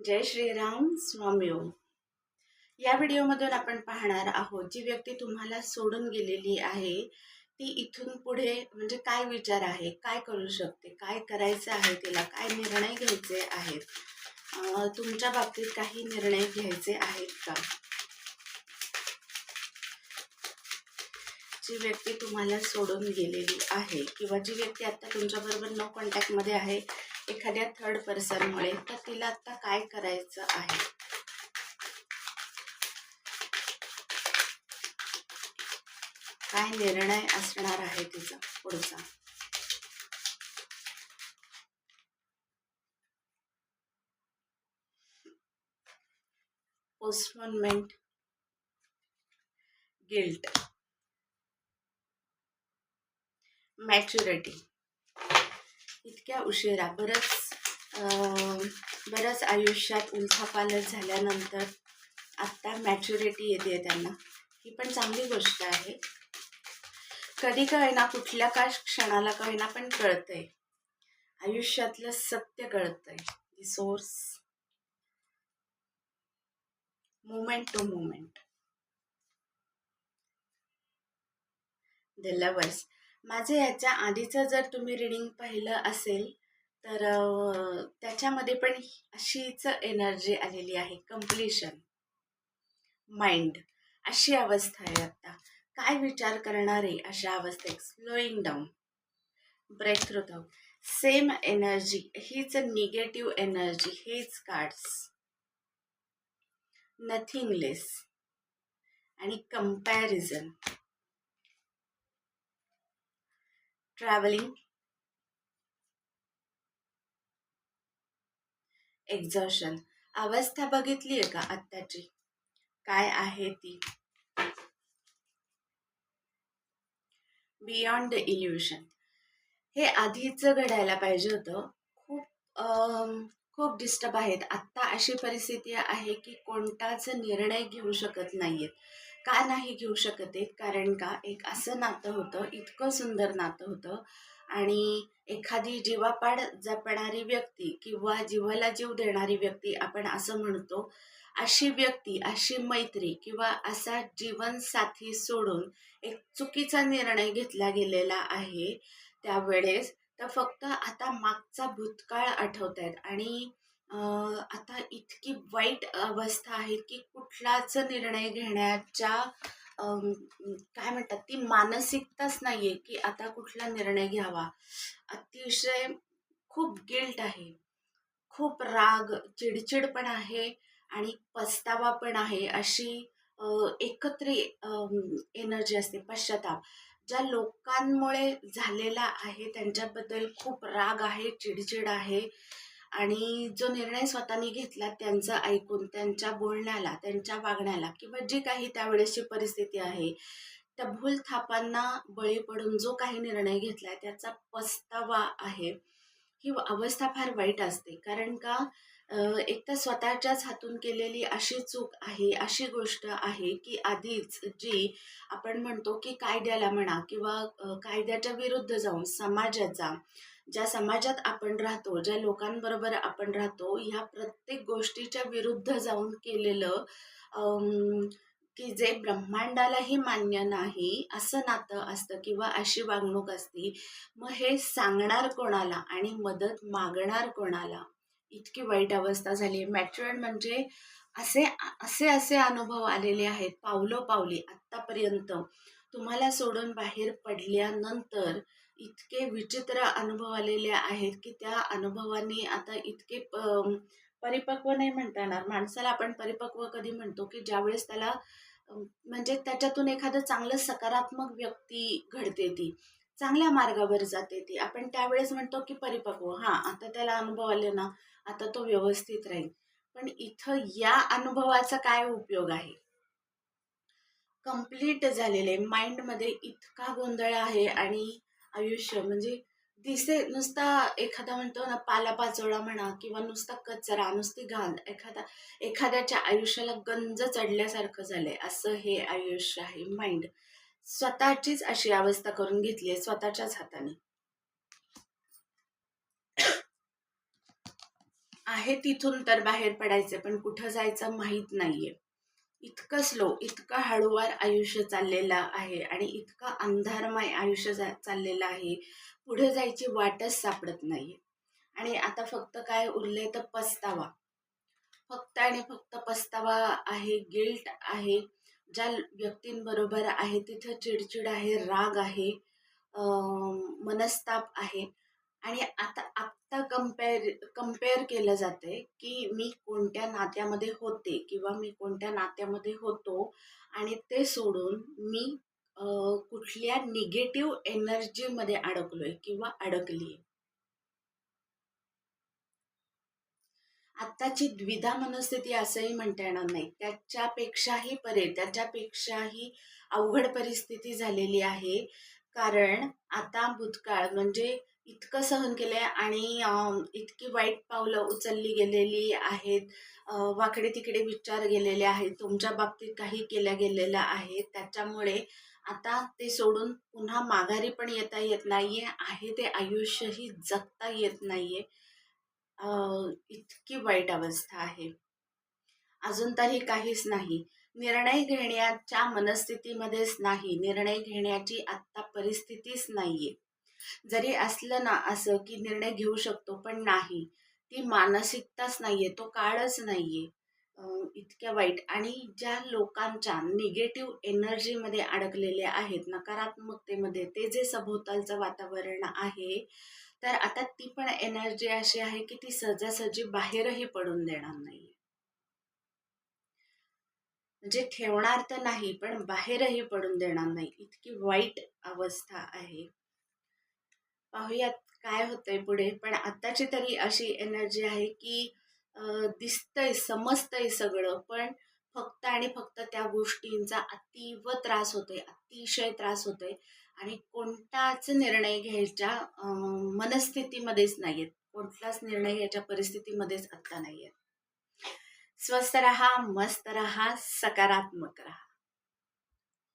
जय श्रीराम स्वामी ओम या व्हिडिओमधून आपण पाहणार आहोत जी व्यक्ती तुम्हाला सोडून गेलेली आहे ती इथून पुढे म्हणजे काय विचार आहे काय करू शकते काय करायचं आहे तिला काय निर्णय घ्यायचे आहेत तुमच्या बाबतीत काही निर्णय घ्यायचे आहेत का? जी व्यक्ती तुम्हाला सोडून गेलेली आहे किंवा जी व्यक्ती आता तुमच्याबरोबर नो कॉन्टॅक्टमध्ये आहे एखाद्या थर्ड पर्सनमुळे तर तिला आता काय करायचं आहे? काय निर्णय असणार आहे तिचा पुढचा? पोस्टपोनमेंट गिल्ट मॅच्युरिटी इतक्या उशिरा. बरंच बरंच आयुष्यात उलथापालट झाल्यानंतर आत्ता मॅच्युरिटी येते त्यांना. ही पण चांगली गोष्ट आहे. कधी कळेना कुठल्या का क्षणाला कळेना पण कळतंय. आयुष्यातलं सत्य कळतंय. Resource source moment to moment the lovers माझं याच्या आधीचं जर तुम्ही रिडिंग पाहिलं असेल तर त्याच्यामध्ये पण अशीच एनर्जी आलेली आहे. कम्प्लिशन माइंड अशी अवस्था आहे आत्ता काय विचार करणारे अशा अवस्थेत? Slowing down break through down same energy हीच निगेटिव्ह एनर्जी हेच कार्ड्स नथिंग लेस आणि कंपॅरिझन ट्रॅव्हलिंग एक्झॉशन अवस्था बघितली आहे का आत्ताची? काय आहे ती? बियॉन्ड द इल्युशन हे आधीच घडायला पाहिजे होतं. खूप खूप डिस्टर्ब आहेत. आत्ता अशी परिस्थिती आहे की कोणताच निर्णय घेऊ शकत नाहीयेत. का नाही घेऊ शकत आहेत? कारण का? एक असं नातं होतं इतकं सुंदर नातं होतं आणि एखादी जीवापाड जपणारी व्यक्ती किंवा जीवाला जीव देणारी व्यक्ती आपण असं म्हणतो अशी व्यक्ती अशी मैत्री किंवा असा जीवनसाथी सोडून एक चुकीचा निर्णय घेतला गेलेला आहे त्यावेळेस तर फक्त आता मागचा भूतकाळ आठवत आहेत आणि आता इतकी वाईट अवस्था आहे की कुठलाच निर्णय घेण्याच्या काय म्हणतात ती मानसिकताच नाही आहे की आता कुठला निर्णय घ्यावा. अतिशय खूप गिल्ट आहे. खूप राग चिडचिड पण आहे आणि पस्तावा पण आहे अशी एकत्र एनर्जी असते पश्चाताप. ज्या लोकांमुळे झालेला आहे त्यांच्याबद्दल खूप राग आहे चिडचिड आहे. आणि जो निर्णय स्वतःने घेतला त्यांचं ऐकून त्यांच्या बोलण्याला त्यांच्या वागण्याला किंवा जी काही त्यावेळेसची परिस्थिती आहे त्या भूल थापांना बळी पडून जो काही निर्णय घेतला त्याचा पस्तावा आहे. ही अवस्था फार वाईट असते. कारण का एक तर स्वतःच्याच हातून केलेली अशी चूक आहे अशी गोष्ट आहे की आधीच जी आपण म्हणतो की कायद्याला म्हणा किंवा कायद्याच्या विरुद्ध जाऊन समाजाचा ज्या समाजात आपण राहतो ज्या लोकांबरोबर आपण राहतो ह्या प्रत्येक गोष्टीच्या विरुद्ध जाऊन केलेलं की जे ब्रह्मांडालाही मान्य नाही असं नातं असतं किंवा अशी वागणूक असती मग हे सांगणार कोणाला आणि मदत मागणार कोणाला? इतकी वाईट अवस्था झाली मॅच्युअर्ड म्हणजे असे असे असे अनुभव आलेले आहेत पावलो पावली आत्तापर्यंत. तुम्हाला सोडून बाहेर पडल्यानंतर इतके विचित्र अनुभव आलेले आहेत की त्या अनुभवांनी आता इतके प- परिपक्व नाही म्हणता येणार. माणसाला आपण परिपक्व कधी म्हणतो की ज्यावेळेस त्याला म्हणजे त्याच्यातून एखादं चांगलं सकारात्मक व्यक्ती घडते ती चांगल्या मार्गावर जाते ती. आपण त्यावेळेस म्हणतो की परिपक्व. हां आता त्याला अनुभव आले ना आता तो व्यवस्थित राहील. पण इथं या अनुभवाचा काय उपयोग आहे? कंप्लीट झालेले माइंडमध्ये इतका गोंधळ आहे आणि आयुष्य म्हणजे दिसे नुसता एखादा म्हणतो ना पालापाचोळा म्हणा किंवा नुसता कचरा नुसती घाण एखादा एखाद्याच्या आयुष्याला गंज चढल्यासारखं झालंय. असं हे आयुष्य आहे माइंड स्वतःचीच अशी अवस्था करून घेतली आहे स्वतःच्याच हाताने. आहे तिथून तर बाहेर पडायचं पण कुठं जायचं माहीत नाहीये. इतकं स्लो इतकं हळूवार आयुष्य चाललेलं आहे आणि इतकं अंधारमय आयुष्य जा चाललेलं आहे. पुढे जायची वाटच सापडत नाही आणि आता फक्त काय उरले तर पस्तावा. फक्त आणि फक्त पस्तावा आहे गिल्ट आहे. ज्या व्यक्तींबरोबर आहे तिथं चिडचिड आहे राग आहे. मनस्ताप आहे. आणि आता आत्ता कंपेअर कंपेअर केलं जाते की मी कोणत्या नात्यामध्ये होते किंवा मी कोणत्या नात्यामध्ये होतो आणि ते सोडून मी कुठल्या निगेटिव्ह एनर्जीमध्ये अडकलोय किंवा अडकली आत्ताची द्विधा मनस्थिती असंही म्हणता येणार नाही. त्याच्यापेक्षाही परे त्याच्यापेक्षाही अवघड परिस्थिती झालेली आहे. कारण आता भूतकाळ म्हणजे इतकं सहन केलं आहे आणि इतकी वाईट पावलं उचलली गेलेली आहेत. वाकडे तिकडे विचार गेलेले आहेत. तुमच्या बाबतीत काही केल्या गेलेल्या आहेत. त्याच्यामुळे आता ते सोडून पुन्हा माघारी पण येता येत नाही आहे ते आयुष्यही जगता येत नाही आहे इतकी वाईट अवस्था आहे. अजून तरी काहीच नाही. निर्णय घेण्याच्या मनस्थितीमध्येच नाही. निर्णय घेण्याची आत्ता परिस्थितीच नाही आहे जरी असलं ना असं की निर्णय घेऊ शकतो पण नाही. ती मानसिकताच नाहीये तो काळच नाहीये. इतक्या वाईट. आणि ज्या लोकांच्या निगेटिव्ह एनर्जीमध्ये अडकलेले आहेत नकारात्मकतेमध्ये ते जे सभोवतालचं वातावरण आहे तर आता ती पण एनर्जी अशी आहे की ती सहजासहजी बाहेरही पडून देणार नाही म्हणजे ठेवणार तर नाही पण बाहेरही पडून देणार नाही. इतकी वाईट अवस्था आहे. पाहूयात काय होतंय पुढे. पण आत्ताची तरी अशी एनर्जी आहे की दिसतंय समजतंय सगळं पण फक्त आणि फक्त त्या गोष्टींचा अतीव त्रास होतोय अतिशय त्रास होतोय. आणि कोणताच निर्णय घ्यायच्या मनस्थितीमध्येच नाही आहेत कोणताच निर्णय घ्यायच्या परिस्थितीमध्येच आत्ता नाही आहेत स्वस्त रहा मस्त रहा सकारात्मक रहा.